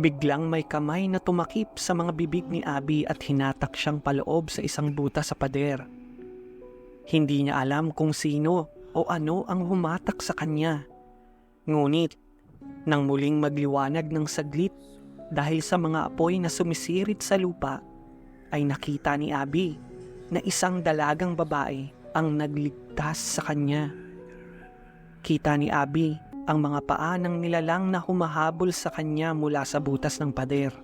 Biglang may kamay na tumakip sa mga bibig ni Abby at hinatak siyang paloob sa isang buta sa pader. Hindi niya alam kung sino o ano ang humatak sa kanya. Ngunit, nang muling magliwanag ng saglit dahil sa mga apoy na sumisirit sa lupa, ay nakita ni Abby na isang dalagang babae ang nagligtas sa kanya. Kita ni Abby ang mga paa ng nilalang na humahabol sa kanya mula sa butas ng pader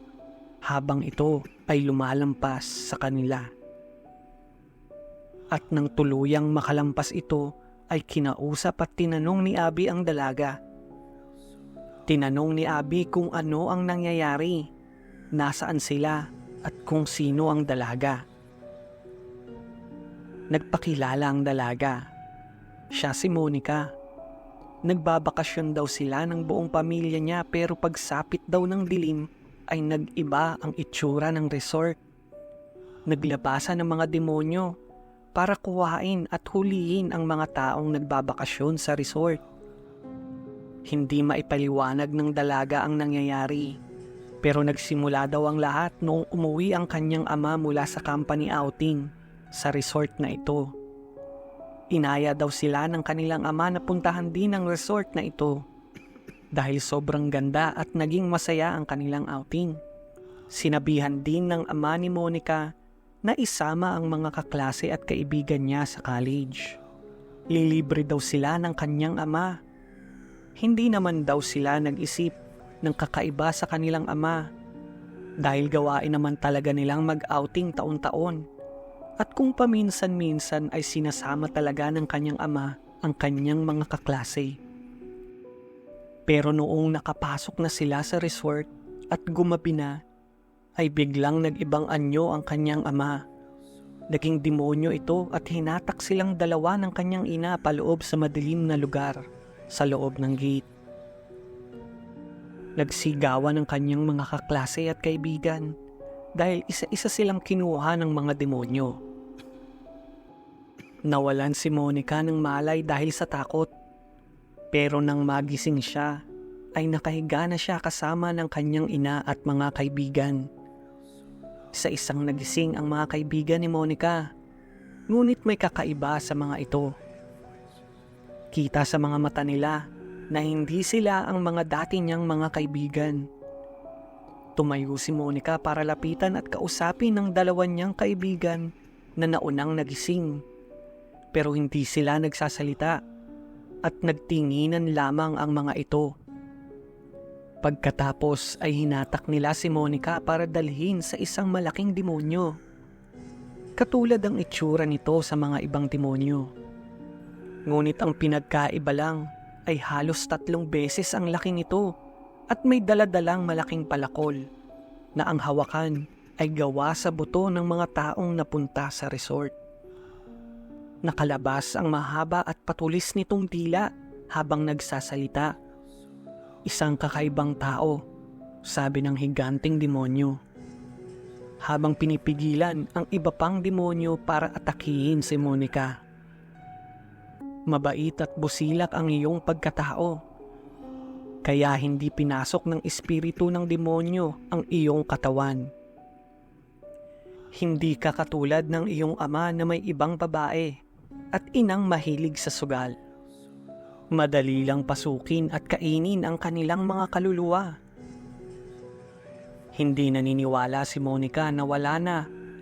habang ito ay lumalampas sa kanila. At nang tuluyang makalampas ito ay kinausap at tinanong ni Abby ang dalaga. Tinanong ni Abby kung ano ang nangyayari, nasaan sila at kung sino ang dalaga. Nagpakilala ang dalaga. Siya si Monica. Nagbabakasyon daw sila ng buong pamilya niya pero pagsapit daw ng dilim ay nag-iba ang itsura ng resort. Naglabasan ng mga demonyo para kuhain at huliin ang mga taong nagbabakasyon sa resort. Hindi maipaliwanag ng dalaga ang nangyayari. Pero nagsimula daw ang lahat noong umuwi ang kanyang ama mula sa company outing sa resort na ito. Inaya daw sila ng kanilang ama na puntahan din ang resort na ito dahil sobrang ganda at naging masaya ang kanilang outing. Sinabihan din ng ama ni Monica na isama ang mga kaklase at kaibigan niya sa college. Lilibre daw sila ng kanyang ama. Hindi naman daw sila nag-isip ng kakaiba sa kanilang ama dahil gawain naman talaga nilang mag-outing taon-taon at kung paminsan-minsan ay sinasama talaga ng kanyang ama ang kanyang mga kaklase. Pero noong nakapasok na sila sa resort at gumabi na, ay biglang nag-ibang anyo ang kanyang ama. Naging demonyo ito at hinatak silang dalawa ng kanyang ina paloob sa madilim na lugar sa loob ng gate. Nagsigawan ng kanyang mga kaklase at kaibigan dahil isa-isa silang kinuha ng mga demonyo. Nawalan si Monica ng malay dahil sa takot. Pero nang magising siya, ay nakahiga na siya kasama ng kanyang ina at mga kaibigan. Sa isang nagising ang mga kaibigan ni Monica, ngunit may kakaiba sa mga ito. Kita sa mga mata nila na hindi sila ang mga dati niyang mga kaibigan. Tumayo si Monica para lapitan at kausapin ng dalawa niyang kaibigan na naunang nagising. Pero hindi sila nagsasalita at nagtinginan lamang ang mga ito. Pagkatapos ay hinatak nila si Monica para dalhin sa isang malaking demonyo. Katulad ang itsura nito sa mga ibang demonyo. Ngunit ang pinagkaiba lang ay halos tatlong beses ang laki nito at may daladalang malaking palakol na ang hawakan ay gawa sa buto ng mga taong napunta sa resort. Nakalabas ang mahaba at patulis nitong dila habang nagsasalita. Isang kakaibang tao, sabi ng higanting demonyo. Habang pinipigilan ang iba pang demonyo para atakihin si Monica. Mabait at busilak ang iyong pagkatao. Kaya hindi pinasok ng espiritu ng demonyo ang iyong katawan. Hindi ka katulad ng iyong ama na may ibang babae at inang mahilig sa sugal. Madali lang pasukin at kainin ang kanilang mga kaluluwa. Hindi naniniwala si Monica na wala na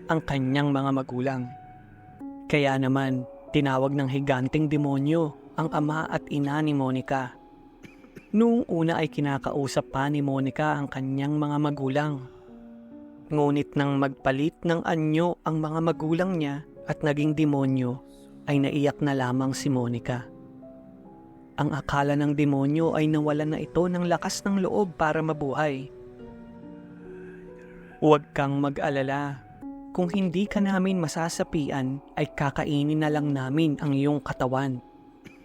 ang kanyang mga magulang. Kaya naman, tinawag ng higanting demonyo ang ama at ina ni Monica. Noong una ay kinakausap pa ni Monica ang kanyang mga magulang. Ngunit nang magpalit ng anyo ang mga magulang niya at naging demonyo, ay naiyak na lamang si Monica. Ang akala ng demonyo ay nawalan na ito ng lakas ng loob para mabuhay. Huwag kang mag-alala. Kung hindi ka namin masasapian, ay kakainin na lang namin ang iyong katawan.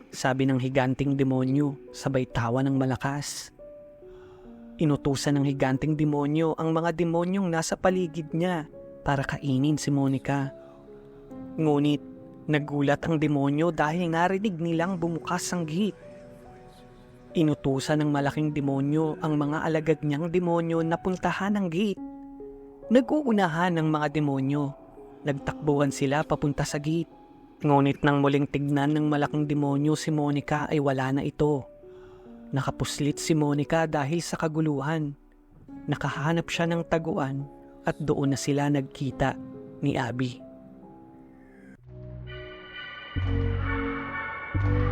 Sabi ng higanting demonyo, sabay tawa ng malakas. Inutusan ng higanting demonyo ang mga demonyong nasa paligid niya para kainin si Monica. Ngunit nagulat ang demonyo dahil narinig nilang bumukas ang gate. Inutusan ng malaking demonyo ang mga alagad niyang demonyo na puntahan ang gate. Nag-uunahan ng mga demonyo. Nagtakbuhan sila papunta sa gate. Ngunit nang muling tignan ng malaking demonyo si Monica ay wala na ito. Nakapuslit si Monica dahil sa kaguluhan. Nakahanap siya ng taguan at doon na sila nagkita ni Abby. thank you